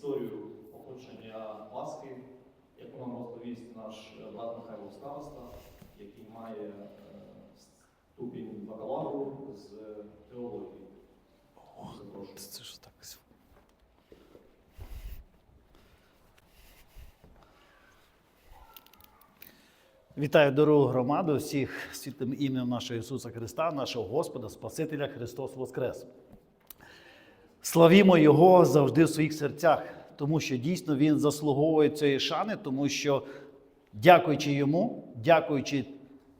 історію походження Пасхи, яку нам розповість наш е, брат Михайло Староста, який має е, ступінь бакалавру з теології. Запрошую. Це ж так. Вітаю дорогу громаду, всіх світлим ім'ям нашого Ісуса Христа, нашого Господа, Спасителя Христос Воскрес. Славімо Його завжди в своїх серцях, тому що дійсно Він заслуговує цієї шани, тому що, дякуючи йому, дякуючи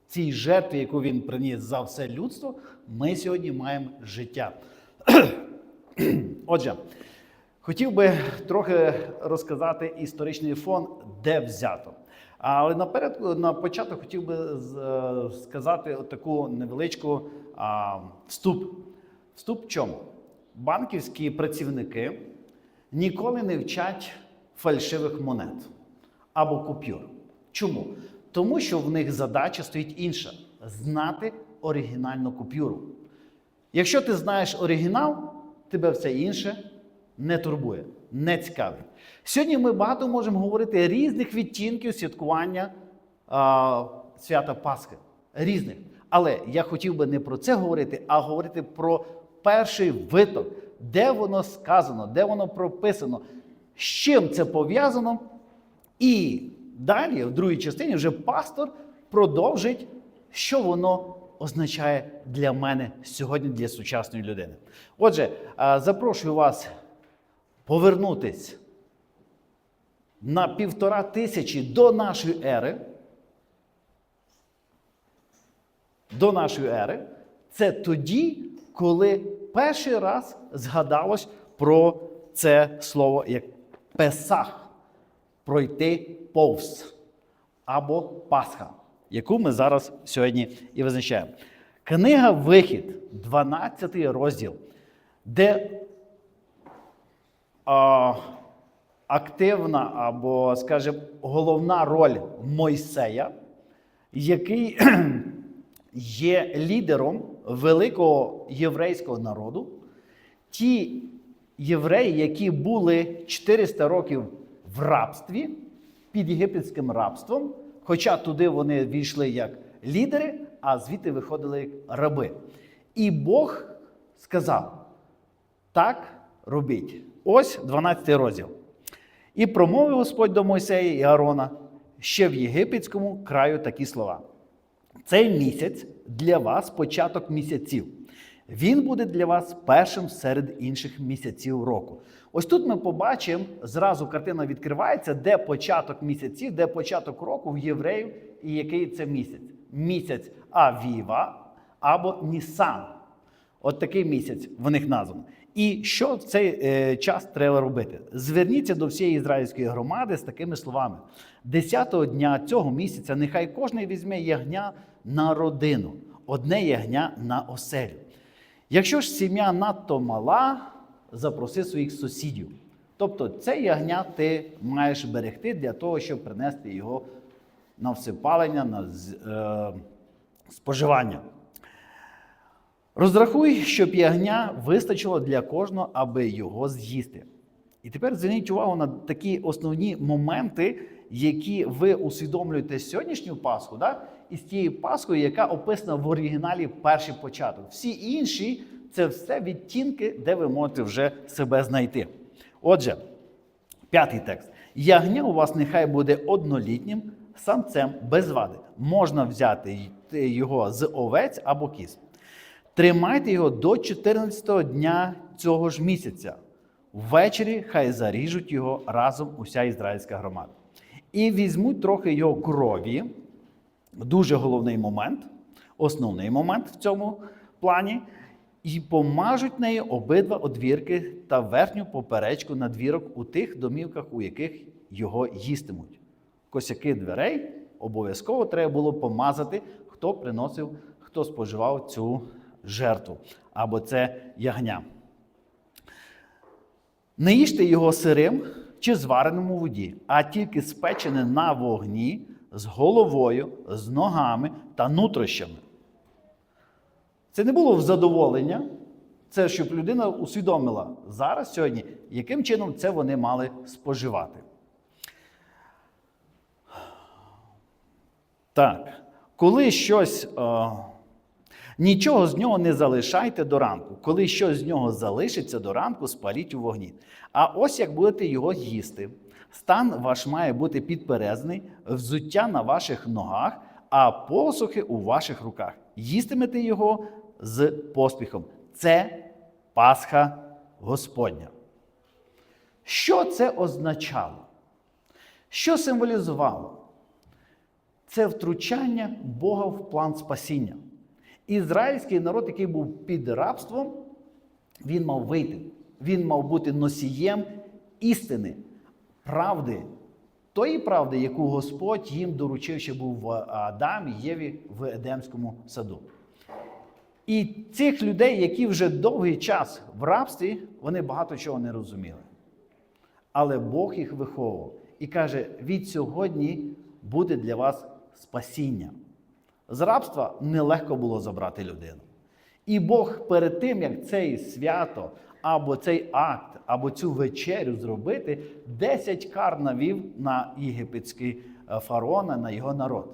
цій жертві, яку він приніс за все людство, ми сьогодні маємо життя. Отже, хотів би трохи розказати історичний фон, де взято. Але наперед, на початок хотів би е, сказати таку невеличку а, вступ. Вступ в чому? Банківські працівники ніколи не вчать фальшивих монет або купюр. Чому? Тому що в них задача стоїть інша знати оригінальну купюру. Якщо ти знаєш оригінал, тебе все інше не турбує, не цікавить. Сьогодні ми багато можемо говорити різних відтінків святкування а, свята Пасхи. Різних. Але я хотів би не про це говорити, а говорити про перший виток, де воно сказано, де воно прописано, з чим це пов'язано. І далі, в другій частині, вже пастор продовжить, що воно означає для мене сьогодні, для сучасної людини. Отже, запрошую вас повернутись на півтора тисячі до нашої ери. До нашої ери. Це тоді, коли перший раз згадалось про це слово як Песах пройти повз або Пасха, яку ми зараз сьогодні і визначаємо. Книга Вихід, 12 розділ, де а, активна або, скажімо, головна роль Мойсея, який є лідером великого єврейського народу. Ті євреї, які були 400 років в рабстві під єгипетським рабством, хоча туди вони війшли як лідери, а звідти виходили як раби. І Бог сказав: так робіть. Ось 12 розділ. І промовив Господь до Мойсея і Аарона ще в єгипетському краю такі слова. Цей місяць для вас початок місяців. Він буде для вас першим серед інших місяців року. Ось тут ми побачимо, зразу картина відкривається, де початок місяців, де початок року в євреїв і який це місяць. Місяць Авіва або Нісан. От такий місяць в них названо. І що в цей е, час треба робити? Зверніться до всієї ізраїльської громади з такими словами: десятого дня цього місяця нехай кожен візьме ягня на родину, одне ягня на оселю. Якщо ж сім'я надто мала, запроси своїх сусідів. Тобто це ягня ти маєш берегти для того, щоб принести його на всипалення, на е, споживання. Розрахуй, щоб ягня вистачило для кожного, аби його з'їсти. І тепер зверніть увагу на такі основні моменти, які ви усвідомлюєте сьогоднішню Пасху, да? і з тією Пасхою, яка описана в оригіналі перший початок. Всі інші це все відтінки, де ви можете вже себе знайти. Отже, п'ятий текст. Ягня у вас нехай буде однолітнім самцем без вади. Можна взяти його з овець або кіз. Тримайте його до 14-го дня цього ж місяця. Ввечері хай заріжуть його разом уся ізраїльська громада. І візьмуть трохи його крові. Дуже головний момент, основний момент в цьому плані. І помажуть нею обидва одвірки та верхню поперечку надвірок у тих домівках, у яких його їстимуть. Косяки дверей обов'язково треба було помазати, хто приносив, хто споживав цю жертву або це ягня. Не їжте його сирим чи звареним у воді, а тільки спечене на вогні з головою, з ногами та нутрощами. Це не було в задоволення, Це щоб людина усвідомила зараз, сьогодні, яким чином це вони мали споживати. Так, коли щось. Е, нічого з нього не залишайте до ранку. Коли щось з нього залишиться до ранку, спаліть у вогні. А ось як будете його їсти. Стан ваш має бути підперезний, взуття на ваших ногах, а посухи у ваших руках. Їстимете його з поспіхом. Це Пасха Господня. Що це означало? Що символізувало? Це втручання Бога в план спасіння. Ізраїльський народ, який був під рабством, він мав вийти. Він мав бути носієм істини, правди, тої правди, яку Господь їм доручив, ще був в Адамі, Єві в Едемському саду. І цих людей, які вже довгий час в рабстві, вони багато чого не розуміли. Але Бог їх виховував і каже: від сьогодні буде для вас спасіння. З рабства нелегко було забрати людину. І Бог перед тим, як цей свято, або цей акт, або цю вечерю зробити, 10 кар навів на єгипетський е, фараона, на його народ.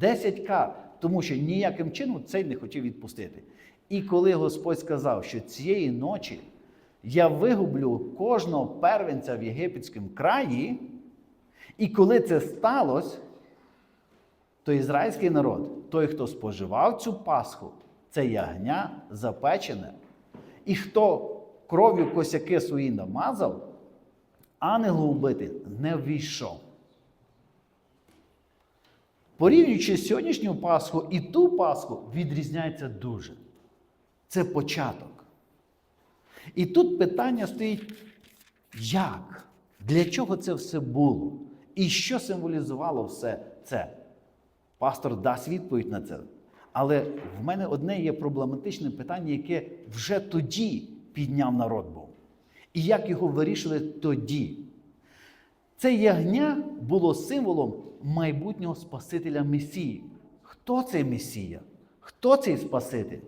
10 кар, тому що ніяким чином цей не хотів відпустити. І коли Господь сказав, що цієї ночі я вигублю кожного первенця в єгипетському краї, і коли це сталося, то ізраїльський народ, той, хто споживав цю Пасху, це ягня запечене, і хто кров'ю косяки свої намазав, ангелу вбити не ввійшов. Порівнюючи сьогоднішню Пасху і ту Пасху, відрізняється дуже. Це початок. І тут питання стоїть: як? Для чого це все було? І що символізувало все це? Пастор дасть відповідь на це. Але в мене одне є проблематичне питання, яке вже тоді підняв народ був. І як його вирішили тоді? Це ягня було символом майбутнього Спасителя Месії. Хто цей Месія? Хто цей Спаситель?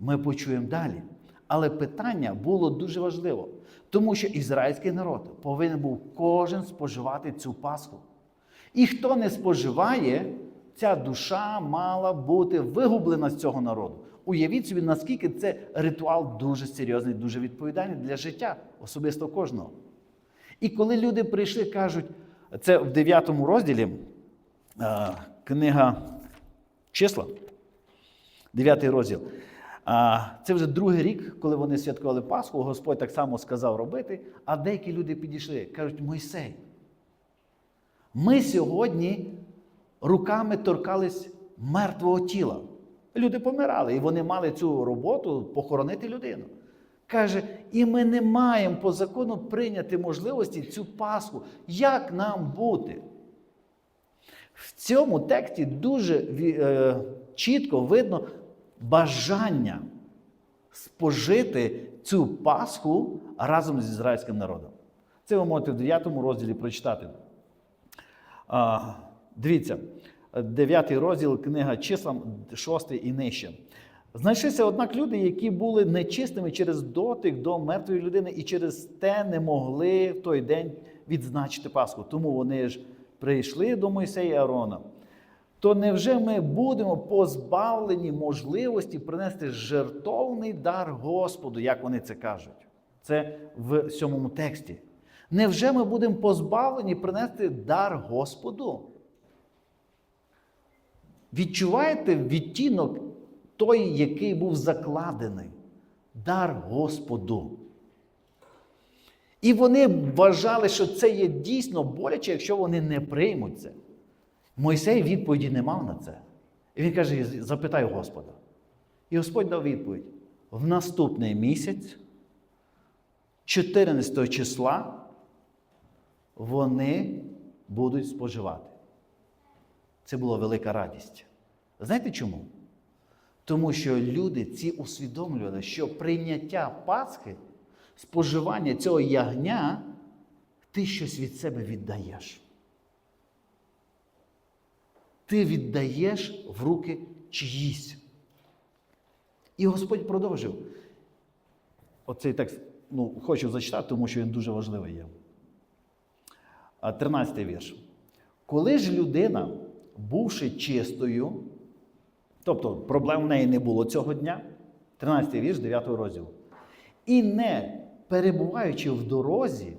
Ми почуємо далі. Але питання було дуже важливо, тому що ізраїльський народ повинен був кожен споживати цю Пасху. І хто не споживає, ця душа мала бути вигублена з цього народу. Уявіть собі, наскільки це ритуал дуже серйозний, дуже відповідальний для життя, особисто кожного. І коли люди прийшли, кажуть, це в 9 розділі е, книга числа, 9 розділ. Це вже другий рік, коли вони святкували Пасху, Господь так само сказав робити, а деякі люди підійшли, кажуть, Мойсей, ми сьогодні руками торкались мертвого тіла. Люди помирали, і вони мали цю роботу похоронити людину. Каже, і ми не маємо по закону прийняти можливості цю Пасху. Як нам бути? В цьому тексті дуже е, чітко видно бажання спожити цю Пасху разом з ізраїльським народом. Це ви можете в 9 розділі прочитати. Дивіться, 9 розділ книга числам 6 і нижче. Знайшлися, однак, люди, які були нечистими через дотик до мертвої людини і через те не могли в той день відзначити Пасху. Тому вони ж прийшли до Мойсея і Аарона. То невже ми будемо позбавлені можливості принести жертовний дар Господу, як вони це кажуть? Це в сьомому тексті. Невже ми будемо позбавлені принести дар Господу? Відчуваєте відтінок той, який був закладений? Дар Господу. І вони вважали, що це є дійсно боляче, якщо вони не приймуть це. Мойсей відповіді не мав на це. І він каже: запитай Господа. І Господь дав відповідь: в наступний місяць, 14 числа, вони будуть споживати. Це була велика радість. Знаєте чому? Тому що люди ці усвідомлювали, що прийняття Пасхи, споживання цього ягня, ти щось від себе віддаєш. Ти віддаєш в руки чиїсь. І Господь продовжив. оцей текст ну, хочу зачитати, тому що він дуже важливий є. 13 вірш. Коли ж людина, бувши чистою, тобто проблем в неї не було цього дня, 13 вірш 9 розділу, і не перебуваючи в дорозі,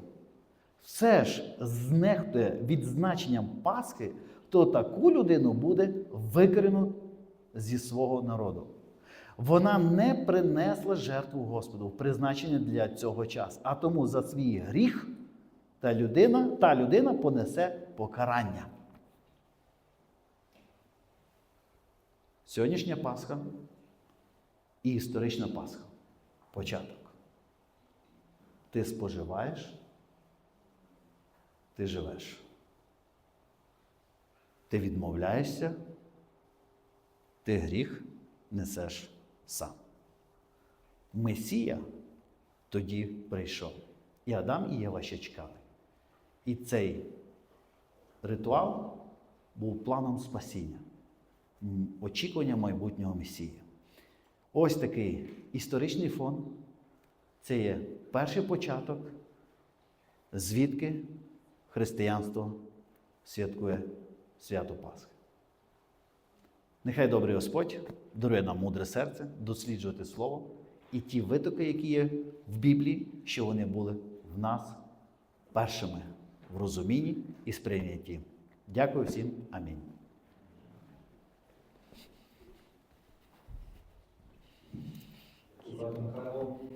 все ж знехтує відзначенням Пасхи, то таку людину буде викорено зі свого народу. Вона не принесла жертву Господу, призначення для цього часу. А тому за свій гріх та людина, та людина понесе покарання. Сьогоднішня Пасха і історична Пасха. Початок. Ти споживаєш, ти живеш. Ти відмовляєшся, ти гріх несеш сам. Месія тоді прийшов. І Адам і Єва ще чекали. І цей ритуал був планом спасіння, очікування майбутнього Месії. Ось такий історичний фон. Це є перший початок, звідки християнство святкує свято Пасхи. Нехай добрий Господь дарує нам мудре серце, досліджувати Слово і ті витоки, які є в Біблії, що вони були в нас першими в розумінні і сприйнятті. Дякую всім. Амінь. Брат Михайло.